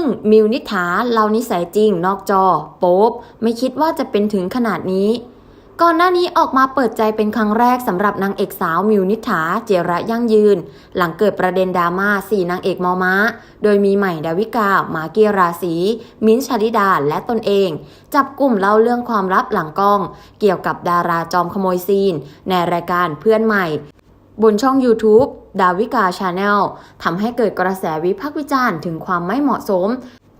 งมิวนิฐาเล่านิสัยจริงนอกจอ โป๊บไม่คิดว่าจะเป็นถึงขนาดนี้ ก่อนหน้านี้ออกมาเปิดใจเป็นครั้งแรกสำหรับนางเอกสาวมิวนิฐาเจระยั่งยืน หลังเกิดประเด็นดราม่าสี่นางเอกมอม้า โดยมีใหม่ดาวิกา มาเกียราศีมิ้นชาลิดาและตนเอง จับกลุ่มเล่าเรื่องความลับหลังกล้อง เกี่ยวกับดาราจอมขโมยซีน ในรายการเพื่อนใหม่ บนช่อง YouTube ดาวิกาชาแนลทำให้เกิดกระแสวิพากษ์วิจารณ์ถึงความไม่เหมาะสม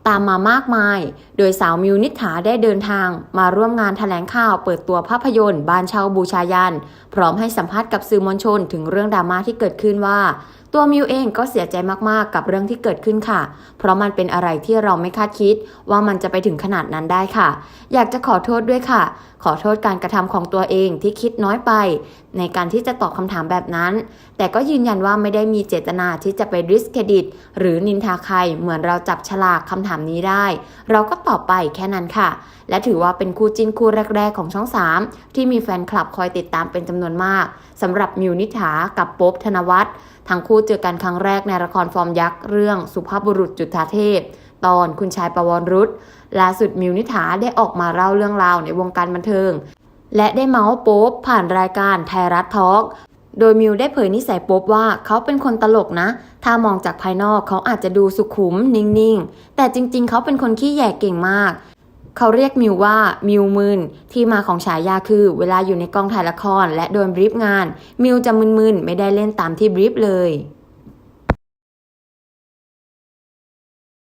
ตามมามากมาย โดยสาวมิวนิษฐาได้เดินทาง มาร่วมงานแถลงข่าวเปิดตัวภาพยนตร์บ้านเช่าบูชายัน พร้อมให้สัมภาษณ์กับสื่อมวลชนถึงเรื่องดราม่าที่เกิดขึ้นว่า ตัวมิวเองก็เสียใจมากๆกับเรื่องที่เกิดขึ้นค่ะ เพราะมันเป็นอะไรที่เราไม่คาดคิด ว่ามันจะไปถึงขนาดนั้นได้ค่ะ อยากจะขอโทษด้วยค่ะ ขอโทษการกระทำของตัวเองที่คิดน้อยไป ในการที่จะตอบคำถามแบบนั้น แต่ก็ยืนยันว่าไม่ได้มีเจตนาที่จะไปดิสเครดิต หรือนินทาใครเหมือนเราจับฉลากคำถามนี้ได้ เราก็ตอบไปแค่นั้นค่ะ และถือว่าเป็นคู่จิ้นคู่แรก ๆ ของช่อง 3 ที่มีแฟนคลับคอยติดตามเป็นจำนวนมากสำหรับมิวนิษฐากับโป๊บธนวัฒน์ทั้งคู่เจอกันครั้งแรกในละครฟอร์มยักษ์เรื่องสุภาพบุรุษจุฑาเทพ ตอนคุณชายประวรรุษล่าสุดมิวนิษฐาได้ออกมาเล่าเรื่องราวในวงการบันเทิงและได้เมาส์โป๊บผ่านรายการไทยรัฐทอล์ก โดยมิวได้เผยนิสัยโป๊บว่าเขาเป็นคนตลกนะ ถ้ามองจากภายนอกเขาอาจจะดูสุขุมนิ่งๆ แต่จริง ๆ เขาเป็นคนขี้แย่เก่งมากเขาเรียกมิวว่ามิวมึนที่มาของฉายาคือเวลาอยู่ในกองถ่ายละครและโดนบรีฟงาน มิวจะมึนๆ ไม่ได้เล่นตามที่บรีฟเลย